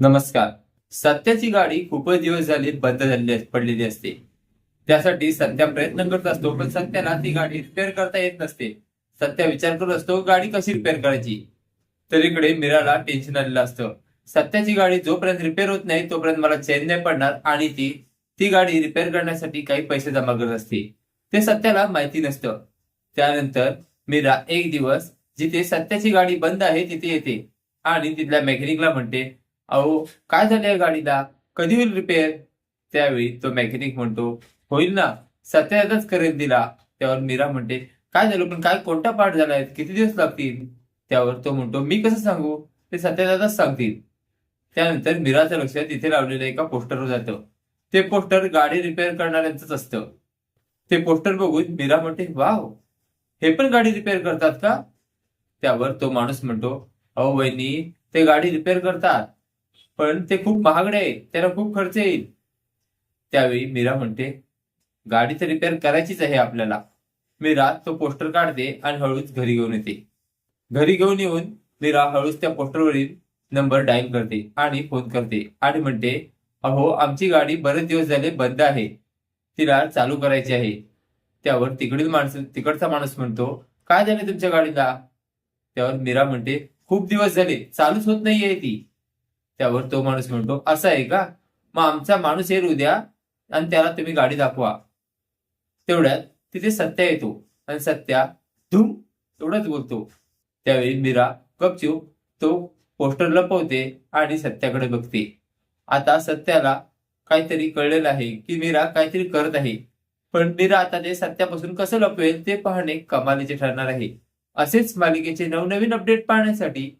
नमस्कार. सत्याची गाडी खूपच दिवस झाले बंद झालेली पडलेली असते. त्यासाठी सत्या प्रयत्न करत असतो पण सत्याला ती गाडी रिपेअर करता येत नसते. सत्या विचार करत असतो गाडी कशी रिपेअर करायची? तर इकडे मीराला टेन्शन आलेलं असतं. सत्याची गाडी जोपर्यंत रिपेअर होत नाही तोपर्यंत मला चेन नाही पडणार आणि ती ती गाडी रिपेअर करण्यासाठी काही पैसे जमा करत असते. ते सत्याला माहिती नसतं. त्यानंतर मीरा एक दिवस जिथे सत्याची गाडी बंद आहे तिथे येते. आणि तिथल्या मेकॅनिकला म्हणते अहो काय झालं या गाडीला? कधी होईल रिपेअर त्यावेळी तो मेकॅनिक म्हणतो होईल ना. सत्यातच करेल दिला. त्यावर मीरा म्हणते काय झालं? पण काय कोणता पार्ट झालाय? किती दिवस लागतील? त्यावर तो म्हणतो मी कसं सांगू? ते सत्यादादाच सांगतील. त्यानंतर मीराचं लक्ष तिथे लावलेलं एका पोस्टरवर जातं. ते पोस्टर गाडी रिपेअर करणाऱ्यांचंच असतं. ते पोस्टर बघून मीरा म्हणते वाव! हे पण गाडी रिपेअर करतात का? त्यावर तो माणूस म्हणतो अहो वहिनी ते गाडी रिपेअर करतात. पण ते खूप महागडे आहे त्याला खूप खर्च येईल. त्यावेळी मीरा म्हणते गाडी तर रिपेअर करायचीच आहे आपल्याला. मीरा तो पोस्टर काढते आणि हळूच घरी घेऊन येते. घरी घेऊन येऊन मीरा हळूच त्या पोस्टरवरील नंबर डायल करते आणि फोन करते आणि म्हणते अहो आमची गाडी बरेच दिवस झाले बंद आहे. तिला चालू करायची आहे. त्यावर तिकडील माणूस तिकडचा माणूस म्हणतो काय झाले तुमच्या गाडीला? त्यावर मीरा म्हणते खूप दिवस झाले चालूच होत नाहीये ती. त्यावर तो माणूस म्हणतो असं आहे का? मग आमचा माणूस येईल उद्या आणि त्याला तुम्ही गाडी दाखवा. तेवढ्यात तिथे सत्या येतो आणि सत्या धूम तेवढंच बोलतो. त्यावेळी मीरा गपचूप तो पोस्टर लपवते आणि सत्याकडे बघते. आता सत्याला काहीतरी कळलेलं आहे की मीरा काहीतरी करत आहे. पण मीरा आता ते सत्यापासून कसं लपवेल ते पाहणे कमालीचे ठरणार आहे. असेच मालिकेचे नवनवीन अपडेट पाहण्यासाठी